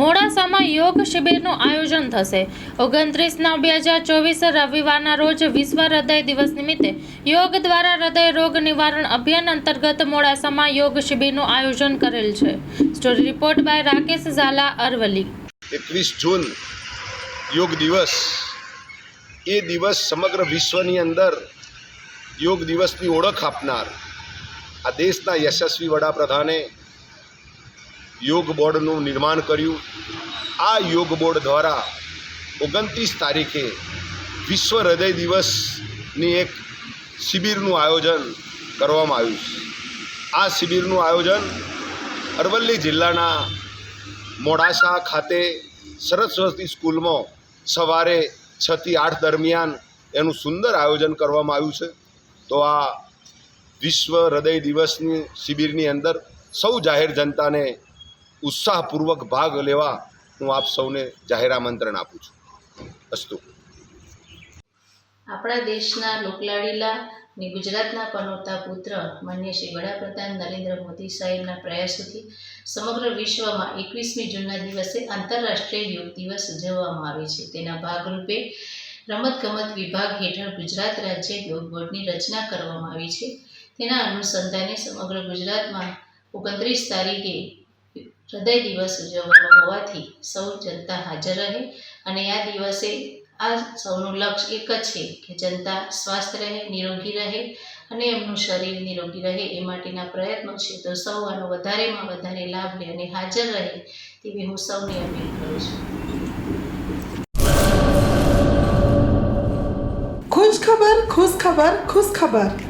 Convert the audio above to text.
મોડાસામાં યોગ શિબિરનું આયોજન થશે. ઓગણત્રીસ નવ બે હજાર ચોવીસ રવિવારના રોજ વિશ્વ હૃદય દિવસ નિમિત્તે યોગ દ્વારા હૃદય રોગ નિવારણ અભિયાન અંતર્ગત મોડાસામાં યોગ શિબિરનું આયોજન કરેલ છે. Story report by Rakesh Zala, Aravalli. એકવીસ જૂન યોગ દિવસ. એ દિવસ સમગ્ર વિશ્વની અંદર યોગ દિવસની ઓળખ આપનાર આ દેશના યશસ્વી વડાપ્રધાને યોગ બોર્ડનું નિર્માણ કર્યું. આ યોગ બોર્ડ દ્વારા ઓગણત્રીસ તારીખે વિશ્વ હૃદય દિવસની એક શિબિરનું આયોજન કરવામાં આવ્યું છે. આ શિબિરનું આયોજન અરવલ્લી જિલ્લાના મોડાસા ખાતે સરસ્વતી સ્કૂલમાં સવારે છથી આઠ દરમિયાન એનું સુંદર આયોજન કરવામાં આવ્યું છે. તો આ વિશ્વ હૃદય દિવસની શિબિરની અંદર સૌ જાહેર જનતાને ઉત્સાહપૂર્વક ભાગ લેવા હું આપ સૌને જાહેર આમંત્રણ આપું છું. અસ્તુ. આપણા દેશના લોકલાડીલા ને ગુજરાતના પનોતા પુત્ર માન્ય શ્રી વડાપ્રધાન નરેન્દ્ર મોદી સાહેબના પ્રયાસોથી સમગ્ર વિશ્વમાં એકવીસમી જૂનના દિવસે આંતરરાષ્ટ્રીય યોગ દિવસ ઉજવવામાં આવે છે. તેના ભાગરૂપે રમતગમત વિભાગ હેઠળ ગુજરાત રાજ્ય યોગ બોર્ડની રચના કરવામાં આવી છે. તેના અનુસંધાને સમગ્ર ગુજરાતમાં ઓગણત્રીસ તારીખે હૃદય દિવસ ઉજવવાનો હોવાથી સૌ જનતા હાજર રહે અને આ દિવસે આ સૌનું લક્ષ્ય એક જ છે કે જનતા સ્વસ્થ રહે, નિરોગી રહે અને એમનું શરીર નિરોગી રહે એ માટેના પ્રયત્નો છે. તો સૌ આનો વધારેમાં વધારે લાભ લે અને હાજર રહે તેવી હું સૌને અપીલ કરું છું. ખુશ ખબર ખુશ ખબર ખુશ ખબર.